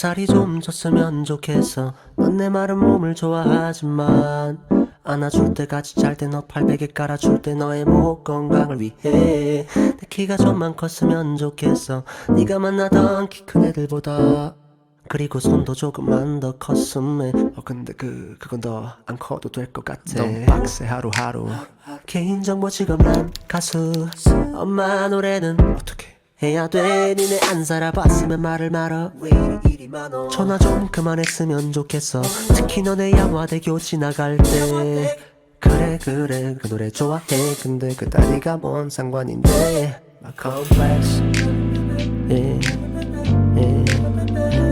살이 좀 쪘으면 좋겠어. 넌 내 마른 몸을 좋아하지만 안아줄 때 같이 잘때 너 팔베개 깔아줄 때 너의 목 건강을 위해 내 키가 좀만 컸으면 좋겠어. 네가 만나던 키 큰 애들보다 그리고 손도 조금만 더 컸으면 어 근데 그 그건 더 안 커도 될 것 같아. 너무 빡세 하루하루. 개인정보 지검란 가수. 엄마 노래는 어떻게 해야 돼. 니네 안 살아봤으면 말을 말어 왜 이리 일이 많어 전화 좀 그만했으면 좋겠어. 특히 너네 양화대교 지나갈 때. 그래 그래. 그 노래 좋아해. 근데 그 다리가 뭔 상관인데. My complex. yeah, yeah,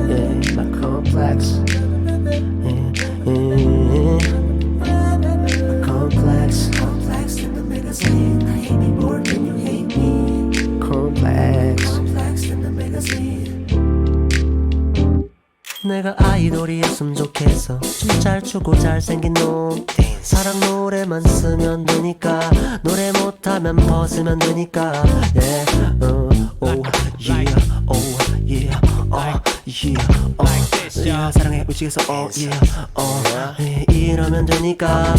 yeah, my complex. yeah, yeah. 내가 아이돌이었으면 좋겠어 좀잘 추고 잘생긴 놈 사랑 노래만 쓰면 되니까 노래 못하면 벗으면 되니까 yeah. 어, oh, yeah. oh, yeah. 어, yeah. 어, yeah. 사랑에 미치겠어 oh, yeah. 어, 예, 이러면 되니까.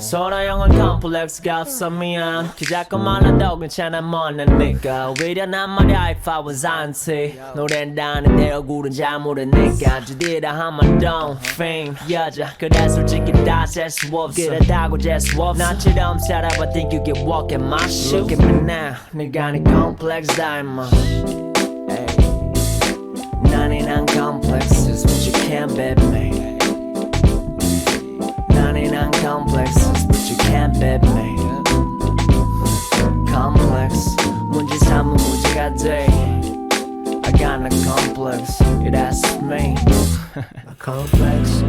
소라 형은 컴플렉스가 없어 미안 키 작고 말라도 괜찮아 못나니까 오히려 난 말야 if I was auntie 노래한다는 내 얼굴은 잘 모르니까 주디라 하면 don't fame 여자 그래 솔직히 다셀수 없어. 그렇다고 재수 없어. 나처럼 살아봐 think you get walk in my shoe Look at me now. 내가 네 컴플렉스 닮아 can't bet me 99 complexes, but you can't bet me. Complex, 문제 삼은 문제가 돼. I got no complex, yeah, that's me. my complex.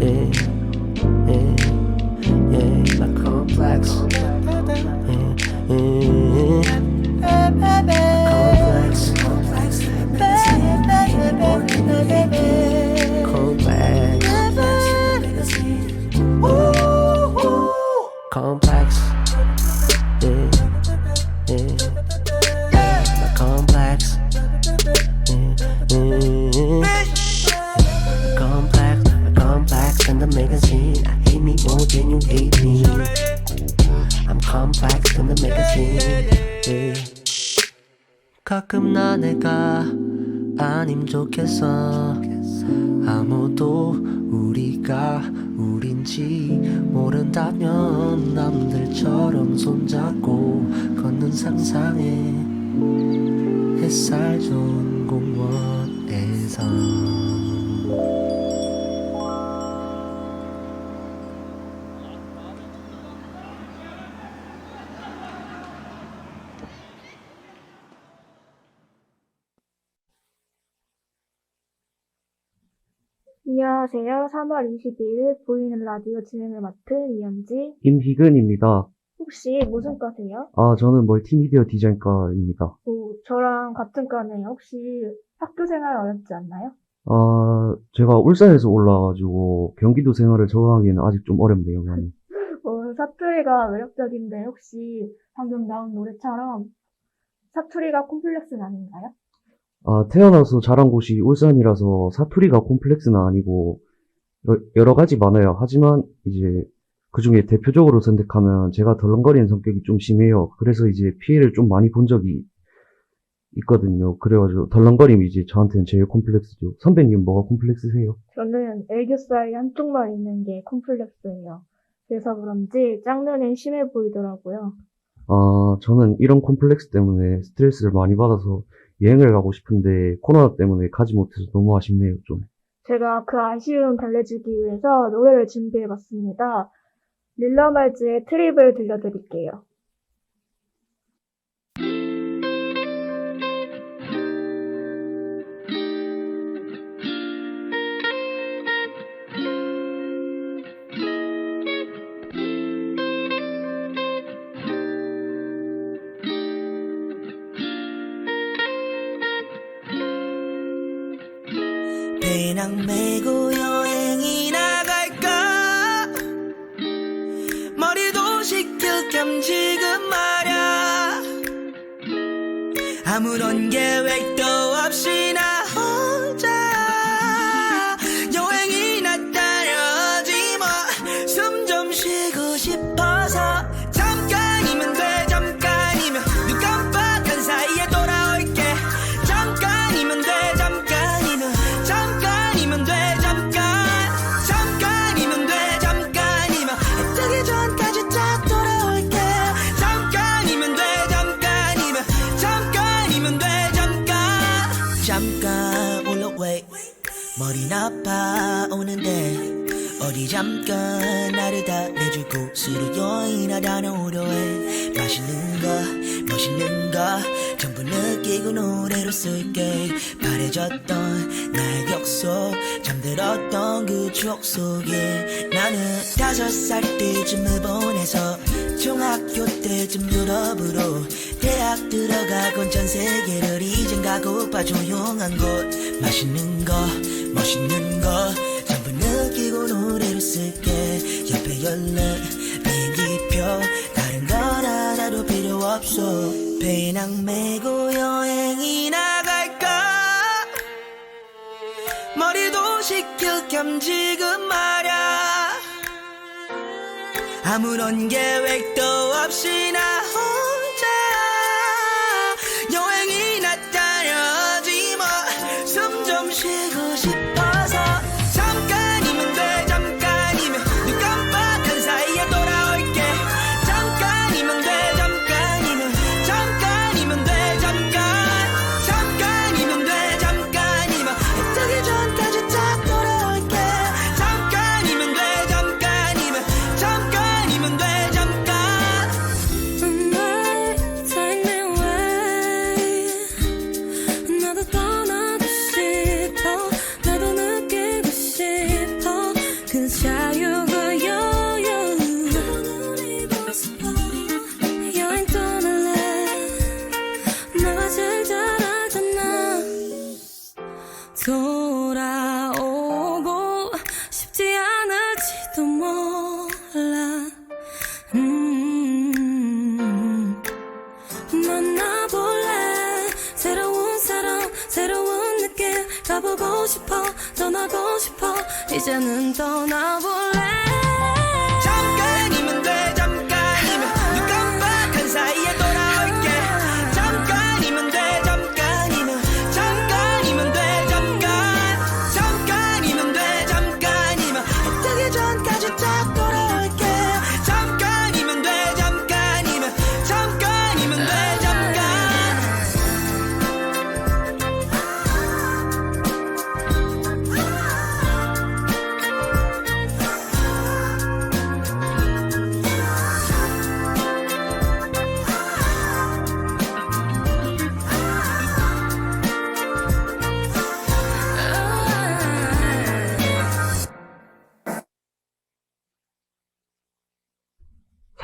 Yeah, yeah, yeah, my complex. 아님 좋겠어. 아무도 우리가 우린지 모른다면 남들처럼 손잡고 걷는 상상에 햇살 좋은 공원에서. 안녕하세요. 3월 22일 보이는 라디오 진행을 맡은 이현지. 김희근입니다. 혹시 무슨 과세요? 아, 저는 멀티미디어 디자인과입니다. 오, 저랑 같은 과네요. 혹시 학교 생활 어렵지 않나요? 아, 제가 울산에서 올라와가지고 경기도 생활을 적응하기에는 아직 좀 어렵네요, 많이. 어, 사투리가 매력적인데 혹시 방금 나온 노래처럼 사투리가 콤플렉스는 아닌가요? 아, 태어나서 자란 곳이 울산이라서 사투리가 콤플렉스는 아니고 여- 여러 가지 많아요. 하지만 이제 그 중에 대표적으로 선택하면 제가 덜렁거리는 성격이 좀 심해요. 그래서 이제 피해를 좀 많이 본 적이 있거든요. 그래가지고 덜렁거림이 이제 저한테는 제일 콤플렉스죠. 선배님 뭐가 콤플렉스세요? 저는 애교살이 한쪽만 있는 게 콤플렉스예요. 그래서 그런지 짝눈이 심해 보이더라고요. 아, 저는 이런 콤플렉스 때문에 스트레스를 많이 받아서 여행을 가고 싶은데 코로나 때문에 가지 못해서 너무 아쉽네요, 좀. 제가 그 아쉬움 달래주기 위해서 노래를 준비해봤습니다. 릴러말즈의 트립을 들려드릴게요. 아무런 계획도 없이 나 나빠오는데 어디 잠깐 나를 다 내주고 술을 여인하다 오려 해. 맛있는 거 멋있는 거 전부 느끼고 노래로 쓸게. 바래졌던 나의 격속 잠들었던 그 추억 속에 나는 다섯 살 때쯤을 보내서 중학교 때쯤 유럽으로 대학 들어가곤 전 세계를 이젠 가고파 조용한 곳. 맛있는 거 멋있는 거 노래로 쓸게. 옆에 열린 비행기표 다른 건 하나도 필요 없어. 배낭 메고 여행이 나 갈까? 머리도 식힐 겸 지금 말야. 아무런 계획도 없이 나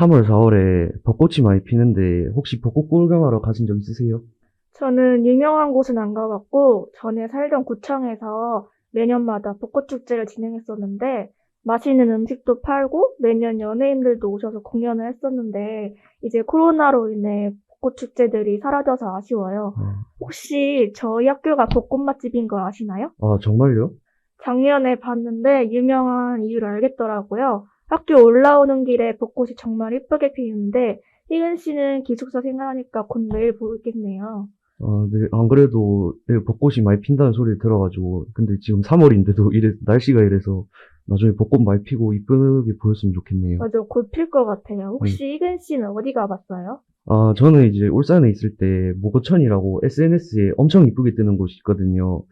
3월, 4월에 벚꽃이 많이 피는데 혹시 벚꽃 구경하러 가신 적 있으세요? 저는 유명한 곳은 안 가봤고 전에 살던 구청에서 매년마다 벚꽃 축제를 진행했었는데 맛있는 음식도 팔고 매년 연예인들도 오셔서 공연을 했었는데 이제 코로나로 인해 벚꽃 축제들이 사라져서 아쉬워요. 아. 혹시 저희 학교가 벚꽃 맛집인 거 아시나요? 아, 정말요? 작년에 봤는데 유명한 이유를 알겠더라고요. 학교 올라오는 길에 벚꽃이 정말 예쁘게 피우는데 희은 씨는 기숙사 생활하니까 곧 매일 보겠네요. 아, 네, 안 그래도 내일 벚꽃이 많이 핀다는 소리를 들어가지고 근데 지금 3월인데도 이래 날씨가 이래서 나중에 벚꽃 많이 피고 이쁘게 보였으면 좋겠네요. 맞아, 곧 필 것 같아요. 혹시 희은 씨는 어디 가봤어요? 아, 저는 이제 울산에 있을 때 모거천이라고 SNS에 엄청 이쁘게 뜨는 곳이 있거든요.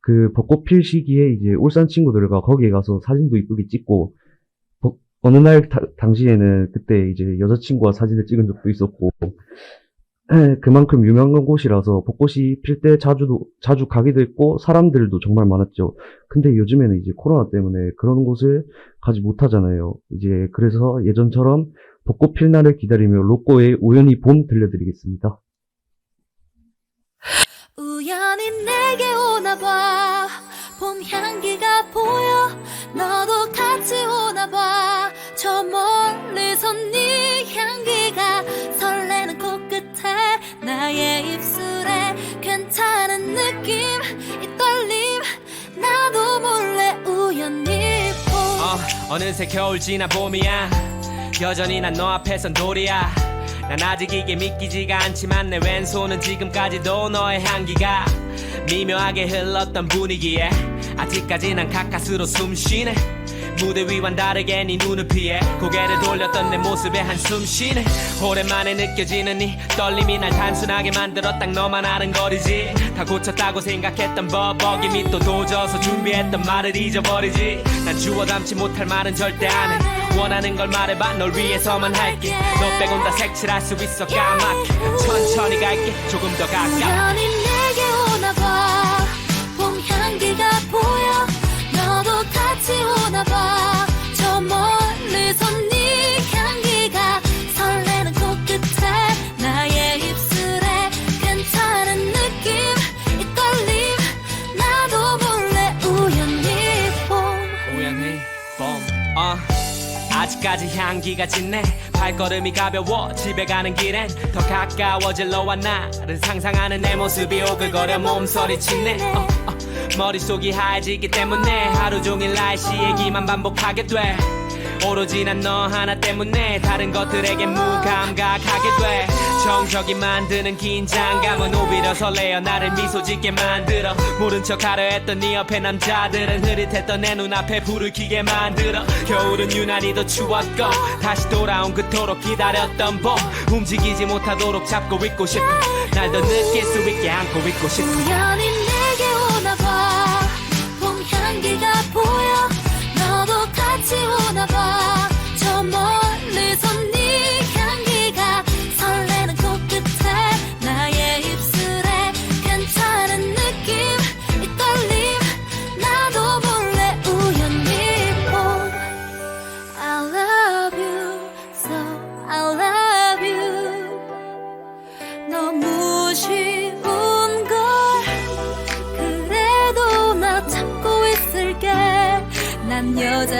그 벚꽃 필 시기에 이제 울산 친구들과 거기에 가서 사진도 이쁘게 찍고 벚- 어느 날 다- 당시에는 그때 이제 여자친구와 사진을 찍은 적도 있었고 에, 그만큼 유명한 곳이라서 벚꽃이 필 때 자주도 자주 가기도 했고 사람들도 정말 많았죠. 근데 요즘에는 이제 코로나 때문에 그런 곳을 가지 못하잖아요. 이제 그래서 예전처럼 벚꽃 필 날을 기다리며 로꼬의 우연히 봄 들려드리겠습니다. 우연히 내게 오나 봐 봄 향기가 보여 너도 같이 나의 입술에 괜찮은 느낌 이 떨림. 나도 몰래 우연히 봄 어, 어느새 겨울 지나 봄이야. 여전히 난 너 앞에선 돌이야. 난 아직 이게 믿기지가 않지만 내 왼손은 지금까지도 너의 향기가 미묘하게 흘렀던 분위기에 아직까지 난 가까스로 숨 쉬네 무대 위와는 다르게 네 눈을 피해 고개를 돌렸던 내 모습에 한숨 쉬네. 오랜만에 느껴지는 이 떨림이 날 단순하게 만들어 딱 너만 아는 거리지. 다 고쳤다고 생각했던 버벅임이 또 도져서 준비했던 말을 잊어버리지. 난 주워 담지 못할 말은 절대 안해. 원하는 걸 말해봐 널 위해서만 할게. 너 빼곤 다 색칠할 수 있어 까맣게. 천천히 갈게 조금 더 내게 아직까지 향기가 짙네 발걸음이 가벼워 집에 가는 길엔 더 가까워질 너와 나를 상상하는 내 모습이 오글거려 몸서리 치네 어, 어. 머릿속이 하얘지기 때문에 하루 종일 날씨 얘기만 반복하게 돼 오로지 난 너 하나 때문에 다른 것들에게 무감각하게 돼. 정적이 만드는 긴장감은 오히려 설레어 나를 미소 짓게 만들어. 모른 척 하려 했던 네 옆에 남자들은 흐릿했던 내 눈앞에 불을 켜게 만들어. 겨울은 유난히 더 추웠고 다시 돌아온 그토록 기다렸던 봄. 움직이지 못하도록 잡고 있고 싶어. 날 더 느낄 수 있게 안고 있고 싶어. 우연히 내게 오나 봐. 봄 향기가 보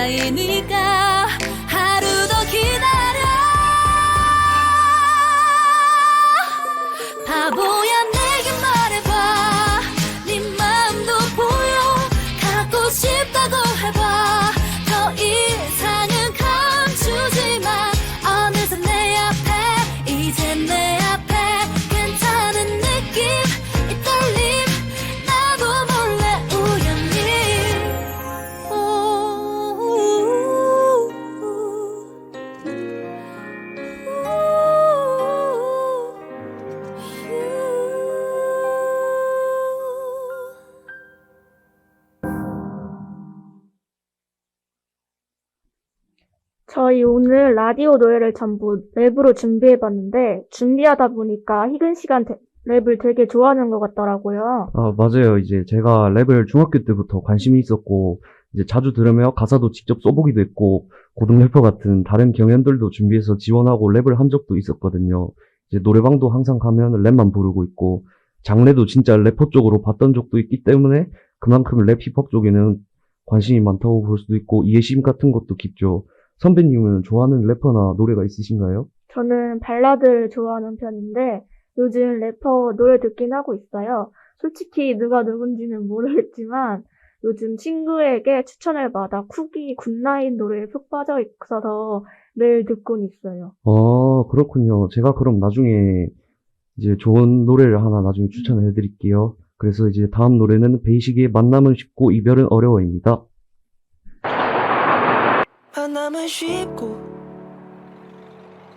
난 여자이니까 하루 더 기다려. 바보야 저희 오늘 라디오 노래를 전부 랩으로 준비해봤는데 준비하다 보니까 희근 씨가 대- 랩을 되게 좋아하는 것 같더라고요. 아, 맞아요. 이제 제가 랩을 중학교 때부터 관심이 있었고, 이제 자주 들으며 가사도 직접 써보기도 했고, 고등 래퍼 같은 다른 경연들도 준비해서 지원하고 랩을 한 적도 있었거든요. 이제 노래방도 항상 가면 랩만 부르고 있고, 장래도 진짜 래퍼 쪽으로 봤던 적도 있기 때문에 그만큼 랩 힙합 쪽에는 관심이 많다고 볼 수도 있고, 이해심 같은 것도 깊죠. 선배님은 좋아하는 래퍼나 노래가 있으신가요? 저는 발라드를 좋아하는 편인데 요즘 래퍼 노래 듣긴 하고 있어요. 솔직히 누가 누군지는 모르겠지만 요즘 친구에게 추천을 받아 쿠기 굿나잇 노래에 푹 빠져 있어서 매일 듣곤 있어요. 어, 그렇군요. 제가 그럼 나중에 이제 좋은 노래를 하나 나중에 추천해 드릴게요. 그래서 이제 다음 노래는 베이식의 만남은 쉽고 이별은 어려워입니다. 만남은 쉽고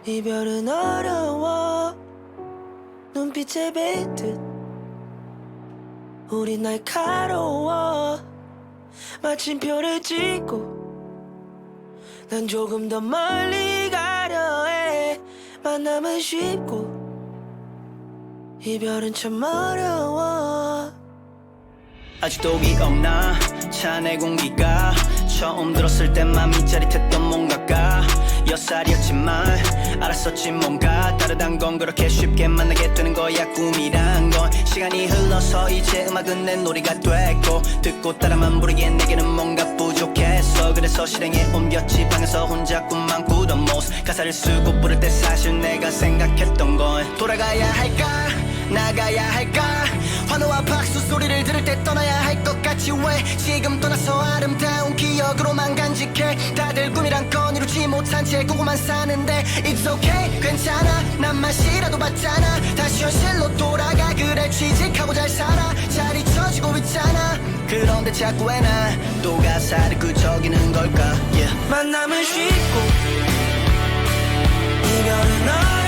이별은 어려워. 눈빛에 뱉듯 우리 날카로워. 마침표를 찍고 난 조금 더 멀리 가려 해. 만남은 쉽고 이별은 참 어려워. 아직도 기억나 차내 공기가 처음 들었을 때 맘이 짜릿했던 뭔가가 여살이었지만 알았었지 뭔가. 다르단 건 그렇게 쉽게 만나게 되는 거야 꿈이란 건. 시간이 흘러서 이제 음악은 내 놀이가 됐고 듣고 따라만 부르기엔 내게는 뭔가 부족했어. 그래서 실행에 옮겼지. 방에서 혼자 꿈만 꾸던 모습. 가사를 쓰고 부를 때 사실 내가 생각했던 건 돌아가야 할까 나가야 할까 환호와 박수 소리를 들을 때 떠나야 할 것 같지 왜? 지금 떠나서 아름다운 기억 기억으로만 간직해. 다들 꿈이란 건 이루지 못한 채 꾸고만 사는데 It's okay 괜찮아. 난 맛이라도 봤잖아. 다시 현실로 돌아가. 그래 취직하고 잘 살아. 잘 잊혀지고 있잖아. 그런데 자꾸 왜난또 가사를 끄적이는 걸까? Yeah. 만남은 쉽고 이별은 어려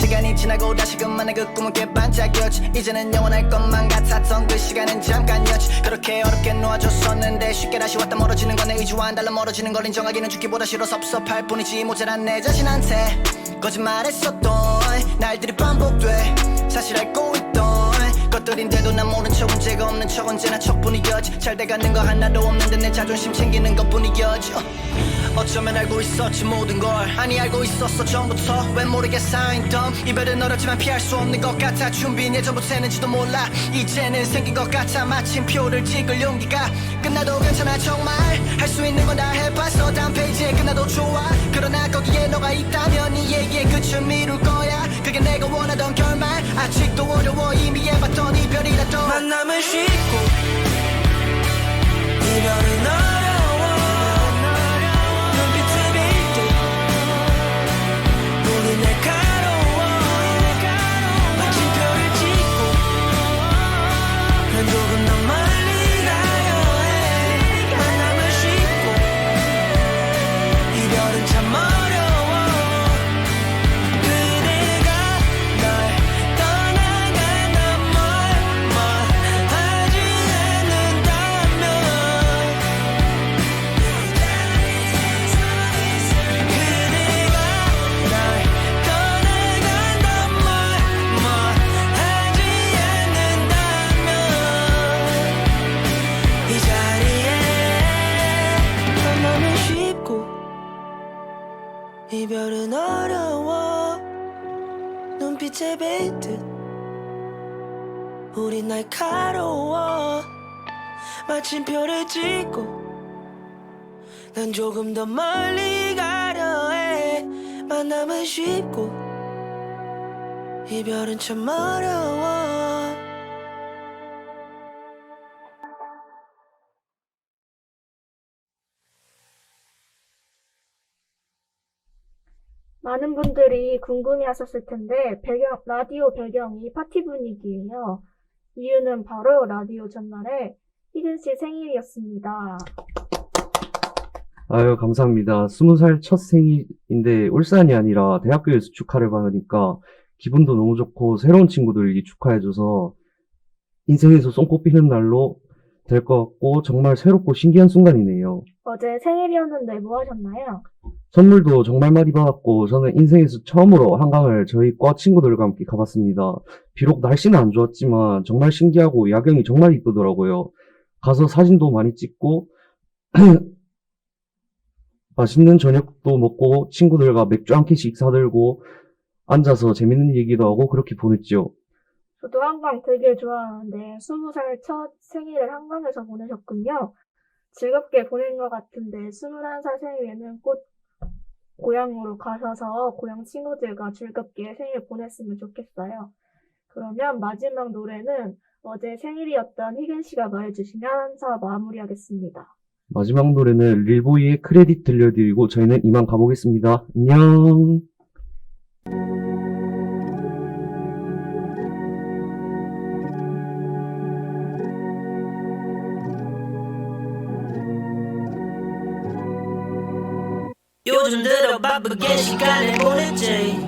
시간이 지나고 다시금만의 그 꿈은 깨반짝였지. 이제는 영원할 것만 같았던 그 시간은 잠깐이었지. 그렇게 어렵게 놓아줬었는데 쉽게 다시 왔다 멀어지는 건 내 의지와는 달라 멀어지는 걸 인정하기는 죽기보다 싫어 섭섭할 뿐이지. 모자란 내 자신한테 거짓말했었던 날들이 반복돼 사실 알고 있던 것들인데도 난 모른 척 문제가 없는 척 언제나 척뿐이었지. 잘 돼가는 거 하나도 없는데 내 자존심 챙기는 것뿐이었지. 어. 어쩌면 알고 있었지 모든 걸. 아니 알고 있었어 전부터. 왜 모르게 쌓인던 이별은 어렵지만 피할 수 없는 것 같아. 준비는 예전부터 했는지도 몰라. 이제는 생긴 것 같아. 마침 표를 찍을 용기가 끝나도 괜찮아. 정말 할 수 있는 건 다 해봤어. 다음 페이지에 끝나도 좋아. 그러나 거기에 너가 있다면 이 얘기의 끝을 미룰 거야. 그게 내가 원하던 결말. 아직도 어려워. 이미 해봤던 이별이라도. 만남은 쉽고 이별은 어려워 어려워 눈빛에 뱉듯 우린 날카로워. 마침표를 찍고 난 조금 더 멀리 가려 해. 만남은 쉽고 이별은 참 어려워 많은 분들이 궁금해 하셨을 텐데, 배경, 라디오 배경이 파티 분위기예요. 이유는 바로 라디오 전날에 희근 씨 생일이었습니다. 아유, 감사합니다. 스무 살 첫 생일인데 울산이 아니라 대학교에서 축하를 받으니까 기분도 너무 좋고 새로운 친구들이 축하해줘서 인생에서 손꼽히는 날로 될 것 같고 정말 새롭고 신기한 순간이네요. 어제 생일이었는데 뭐 하셨나요? 선물도 정말 많이 받았고 저는 인생에서 처음으로 한강을 저희 과 친구들과 함께 가봤습니다. 비록 날씨는 안 좋았지만 정말 신기하고 야경이 정말 이쁘더라고요. 가서 사진도 많이 찍고 맛있는 저녁도 먹고 친구들과 맥주 한 캔씩 사들고 앉아서 재밌는 얘기도 하고 그렇게 보냈죠. 저도 한강 되게 좋아하는데, 스무 살첫 생일을 한강에서 보내셨군요. 즐겁게 보낸 것 같은데, 스물한 살 생일에는 꼭 고향으로 가셔서 고향 친구들과 즐겁게 생일 보냈으면 좋겠어요. 그러면 마지막 노래는 어제 생일이었던 희근 씨가 말해주시면서 마무리하겠습니다. 마지막 노래는 릴보이의 크레딧 들려드리고 저희는 이만 가보겠습니다. 안녕. 요즘 들어 바쁘게 시간을 보냈지.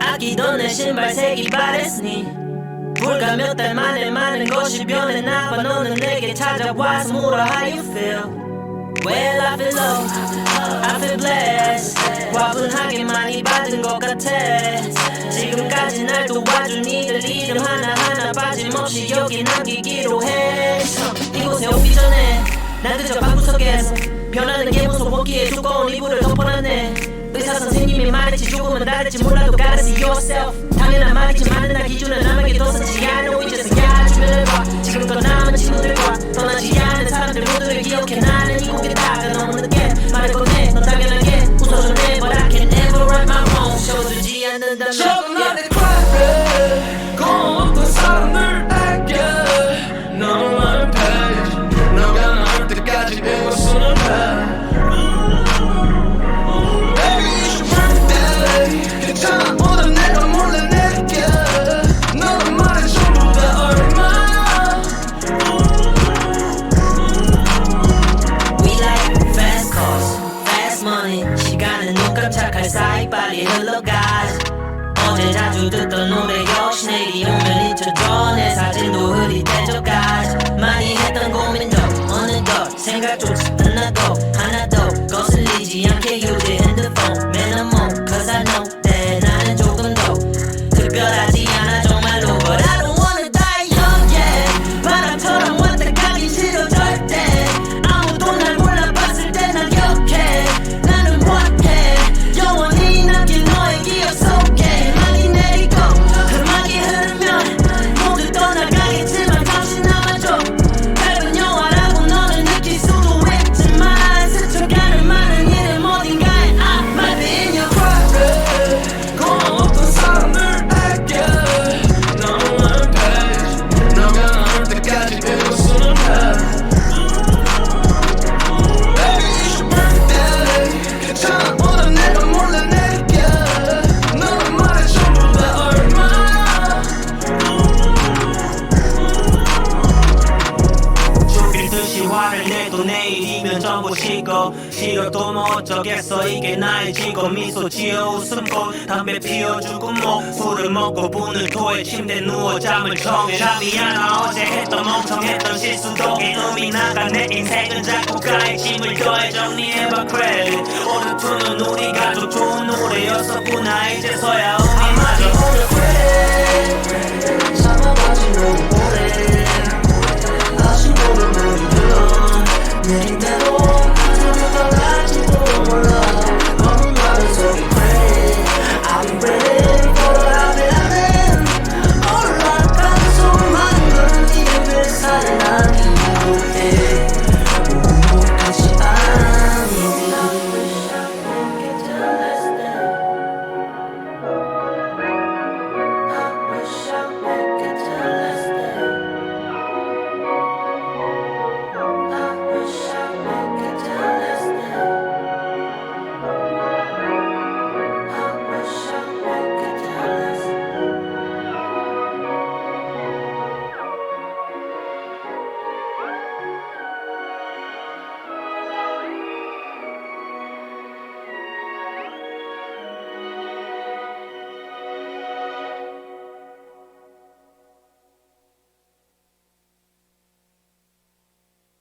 아끼던 내 신발 색이 바랬으니. 불과 몇 달 만에 많은 것이 변했나 봐 너는 내게 찾아와서 물어 how you feel? Well I feel low I feel blessed. 과분하게 많이 받은 것 같아. 지금까지 날 도와준 이들 이름 하나하나 빠짐없이 여기 남기기로 해. 이곳에 오기 전에 난 그저 방구석에서 변하는 개무소 복귀에 두꺼운 이불을 덮어놨네. 의사 선생님이 말했지 조금은 다를지 몰라도 gotta see yourself. 당연한 말이지 많은 날 기준은 남에게 뒀었지 I know 이제서야 주변을 봐 지금껏 남은 친구들과 떠나지 않은 사람들 모두를 기억해. 나는 이 곡에 다가 너무 늦게 말을 꺼내 넌 당연하게 웃어줘. 네, never I can never write my wrongs 채워주지 않는다면 조금 yeah. 식어 싫어도 뭐 어쩌겠어? 이게 나의 직업 미소 지어 웃음꽃 담배 피워주고 뭐 술을 먹고 분을 토해 침대 누워 잠을 청해. 잠이 안 와. 어제 했던 멍청했던 실수도 이놈이 나가 내 인생은 가해 짐을 더해 정리해봐 크레딧 오른투는 우리 가족 좋은 노래였었구나. 이제서야 음이 맞아